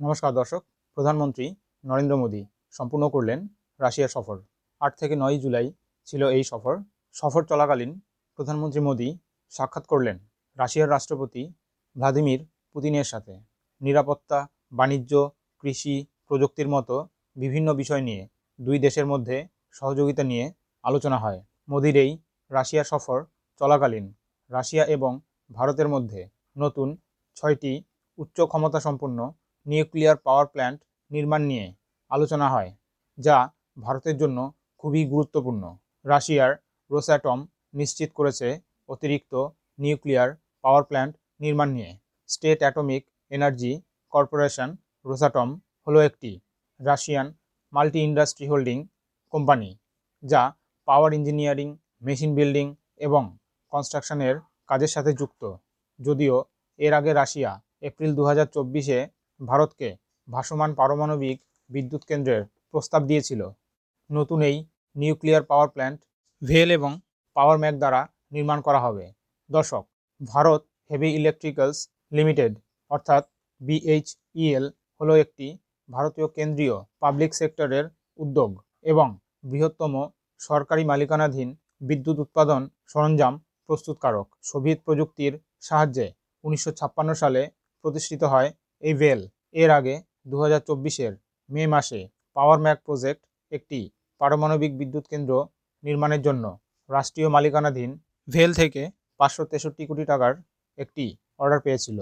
নমস্কার দর্শক, প্রধানমন্ত্রী নরেন্দ্র মোদী সম্পূর্ণ করলেন রাশিয়ার সফর। আট থেকে নয় জুলাই ছিল এই সফর। সফর চলাকালীন প্রধানমন্ত্রী মোদী সাক্ষাৎ করলেন রাশিয়ার রাষ্ট্রপতি ভ্লাদিমির পুতিনের সাথে। নিরাপত্তা, বাণিজ্য, কৃষি প্রযুক্তির মতো বিভিন্ন বিষয় নিয়ে দুই দেশের মধ্যে সহযোগিতা নিয়ে আলোচনা হয়। মোদির এই রাশিয়া সফর চলাকালীন রাশিয়া এবং ভারতের মধ্যে নতুন ছয়টি উচ্চ ক্ষমতা সম্পন্ন নিউক্লিয়ার পাওয়ার প্ল্যান্ট নির্মাণ নিয়ে আলোচনা হয়, যা ভারতের জন্য খুবই গুরুত্বপূর্ণ। রাশিয়ার রোস্যাটম নিশ্চিত করেছে অতিরিক্ত নিউক্লিয়ার পাওয়ার প্ল্যান্ট নির্মাণ নিয়ে। State atomic energy corporation Rosatom হলো একটি Russian multi industry holding company, যা পাওয়ার ইঞ্জিনিয়ারিং, মেশিন বিল্ডিং এবং কনস্ট্রাকশনের কাজের সাথে যুক্ত। যদিও এর আগে রাশিয়া এপ্রিল দু হাজার চব্বিশে ভারতকে ভাসমান পারমাণবিক বিদ্যুৎ কেন্দ্রের প্রস্তাব দিয়েছিল। নতুন এই নিউক্লিয়ার পাওয়ার প্ল্যান্ট ভেল এবং পাওয়ার ম্যাক দ্বারা নির্মাণ করা হবে। দর্শক, ভারত হেভি ইলেকট্রিক্যালস লিমিটেড, অর্থাৎ বিএইচইএল, হলো একটি ভারতীয় কেন্দ্রীয় পাবলিক সেক্টরের উদ্যোগ এবং বৃহত্তম সরকারি মালিকানাধীন বিদ্যুৎ উৎপাদন সরঞ্জাম প্রস্তুতকারক। সোভিয়েত প্রযুক্তির সাহায্যে উনিশশো ছাপ্পান্ন সালে প্রতিষ্ঠিত হয় এই ভেল। এর আগে দু হাজার মে মাসে পাওয়ার ম্যাক প্রজেক্ট একটি পারমাণবিক বিদ্যুৎ কেন্দ্র নির্মাণের জন্য রাষ্ট্রীয় মালিকানাধীন ভেল থেকে পাঁচশো তেষট্টি কোটি টাকার একটি অর্ডার পেয়েছিল।